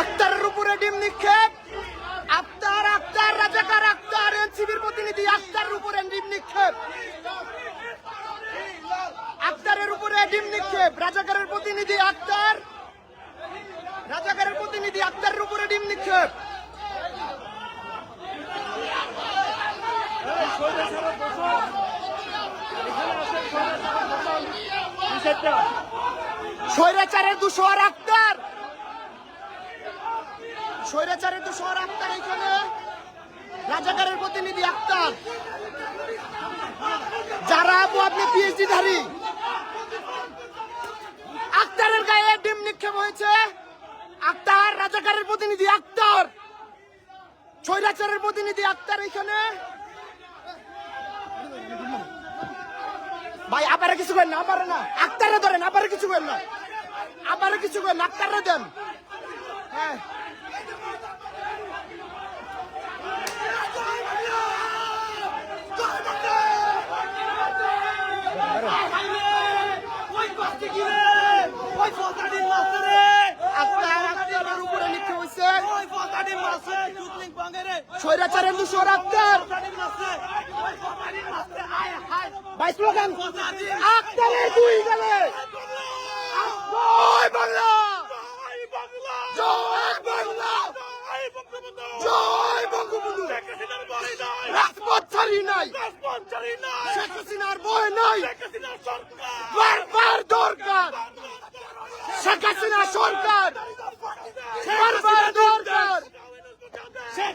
আক্তারের উপরে ডিম নিক্ষেপ। আক্তার আক্তার, রাজাকার, আক্তার, এনসিবির প্রতিনিধি, আক্তারের উপরে ডিম নিক্ষেপ। আক্তারের উপরে ডিম নিক্ষেপ। রাজাকারের প্রতিনিধি, আক্তার। রাজাকারের প্রতিনিধি, আক্তারের উপরে ডিম নিক্ষেপ। স্বৈরাচারের দুশোয়ার আক্তার। স্বৈরাচারের দুশোয়ার আক্তার এখানে। রাজাকারের প্রতিনিধি আক্তার। যারা আপু আপনি পিএইচডি ধারী আক্তারের গায়ে ডিম নিক্ষেপ হয়েছে। আক্তার, রাজাকারের প্রতিনিধি আক্তার। স্বৈরাচারের প্রতিনিধি আক্তার এখানে। ভাই আবারে কিছু করেন না আবারে না। আক্তারে ধরেন আবারে কিছু করেন না। আবারে কিছু করেন আক্তারে দেন। হ্যাঁ আক্তার আক্তারের উপরে নিক্ষেপ হয়েছে স্বৈরাচারের দুশোর আক্তার স্লোগান আক্তারের দুই গেলে জয় বাংলা জয় বাংলা জয় বঙ্গবন্ধু রাজপথ ছাড়ি নাই শেখ হাসিনার বয় নাই বারবার দরকার শেখ হাসিনা সরকার বারবার দরকার শেখ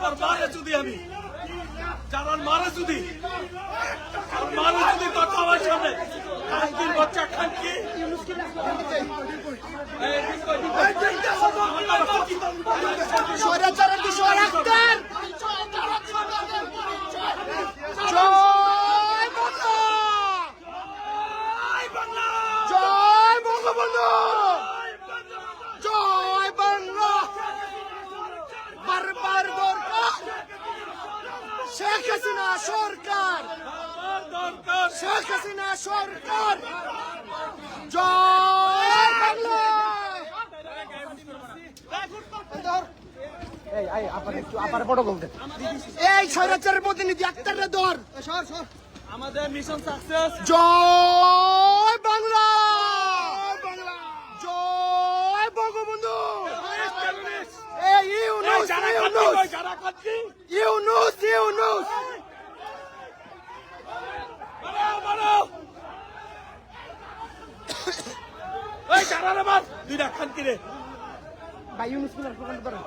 মারে যদি মারে যদি কথা আমার সামনে খানকির বাচ্চা খানকি স্বৈরাচারের দুশোর আক্তার জয় বাংলা জয় বঙ্গবন্ধু জয় বাংলা বারবার দরকার শেখ হাসিনা সরকার দরকার শেখ হাসিনা সরকার জয় বাংলা এই স্বৈরাচারের প্রতিনিধি আক্তারের দর আমাদের মিশন সাকসেস জয় বাংলা। জয় বঙ্গবন্ধু। এই ইউনুস ইউনুস। ইউনুস ইউনুস। এই যারা রে মার দুইটা খানকি রে ভাই ইউনুস কুলার প্রকাশ করেন।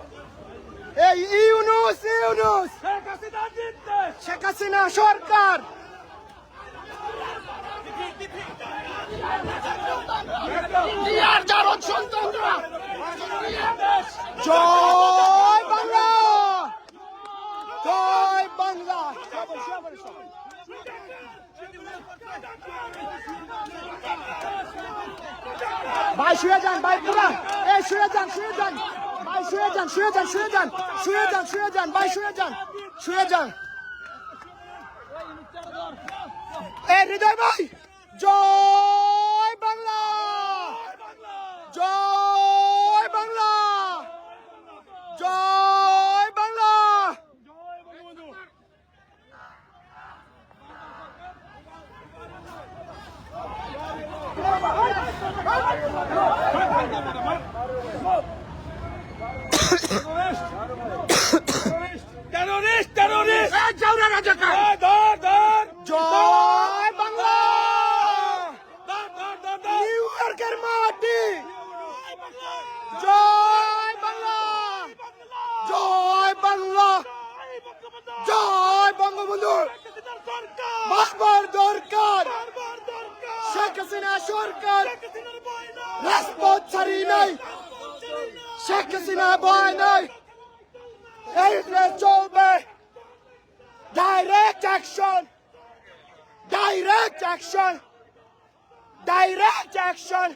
এই ইউনুস ইউনুস। শেখ হাসিনা সরকার। জয় বাংলা। জয় বাংলা। ভাই শুয়ে যান ভাই পুরা এ শুয়ে যান শুয়ে যান। ভাই শুয়ে যান শুয়ে যান শুয়ে যান শুয়ে যান শুয়ে যান ভাই শুয়ে যান শুয়ে যান এ হৃদয় ভাই জয় বাংলা জয় বাংলা জয় বাংলা টেরোরিস্ট টেরোরিস্ট জয় বাংলা ধর ধর ধর ধর নিউ ইয়র্কের মাটি জয় বাংলা জয় বাংলা জয় বঙ্গবন্ধু বারবার দরকার শেখ হাসিনা সরকার রাজপথ ছাড়ি নাই শেখ হাসিনা ভয় নাই এই দেশ চলবে direct action direct action direct action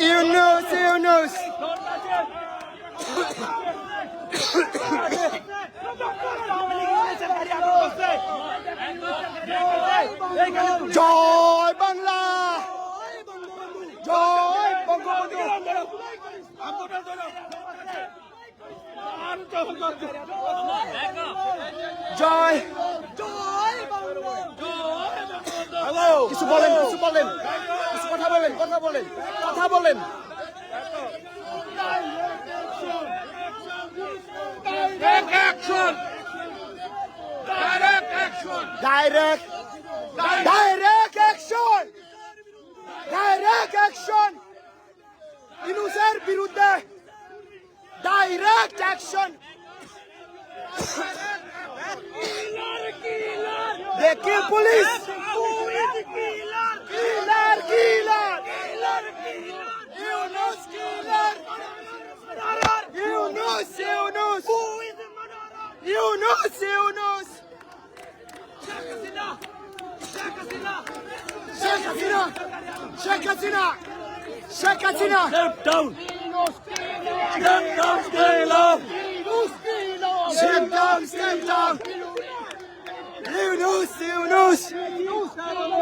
Yunus Yunus জয় বাংলা। জয় বঙ্গবন্ধু জয়। কিছু বলেন কিছু বলেন। কিছু কথা বলেন কথা বলেন কথা বলেন। ডাইরেক্ট অ্যাকশন ডাইরেক্ট অ্যাকশন ইনুসের বিরুদ্ধে ডাইরেক্ট অ্যাকশন দেখি police killer killer Yunus killer Yunus Yunus Yunus Yunus Sheikh Hasina Sheikh Hasina Sheikh Hasina Step down! Step down, stay low! Step down, step down. Yunus, Yunus. Yunus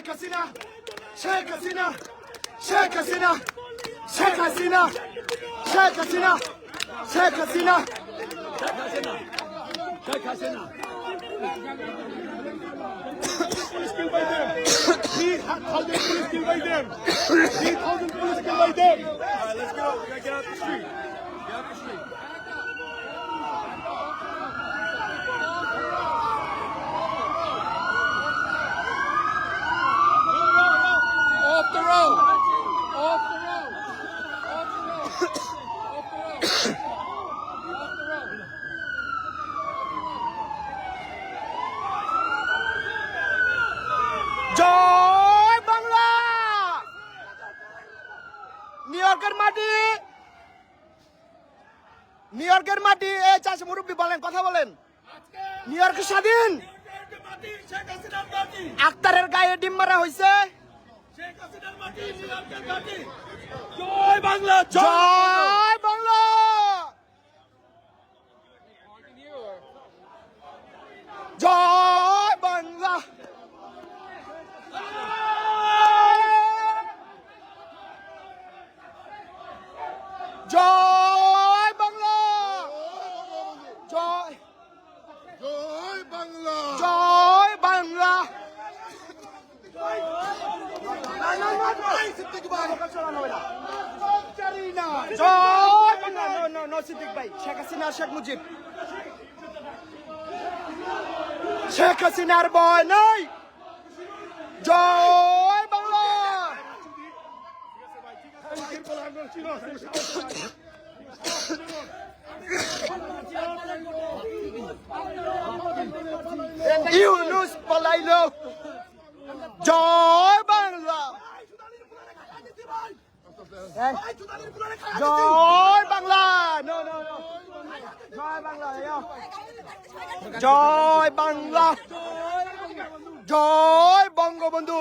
Sheikh Hasina Sheikh Hasina Sheikh Hasina Sheikh Hasina Sheikh Hasina Sheikh Hasina Sheikh Hasina! thousand police killed by them. Three thousand police killed by them. Alright, let's go. We gotta get out the street. Get out the street. Off the road. Off the road. Off the road. Off the road. Off the road. জয় বাংলা নিউ ইয়র্কের মাটি নিউ ইয়র্কের মাটি এই চাষি মুরব্বী বলেন কথা বলেন নিউ ইয়র্ক স্বাধীন! আক্তারের গায়ে ডিম মারা হয়েছে জয় বাংলা জয় জয় বাংলা! জয় বাংলা! জয় বাংলা! জয়! জয় বাংলা জয় বাংলা জয় Bangla no. No no Siddique ভাই শেখ হাসিনা শেখ মুজিব শেখ হাসিনার ভয় নাই। জয় বাংলা। ইউনুস পলাইলো। জয় বাংলা এই, জয় বাংলা। No no no. জয় বাংলা। জয় বাংলা। জয় বঙ্গবন্ধু।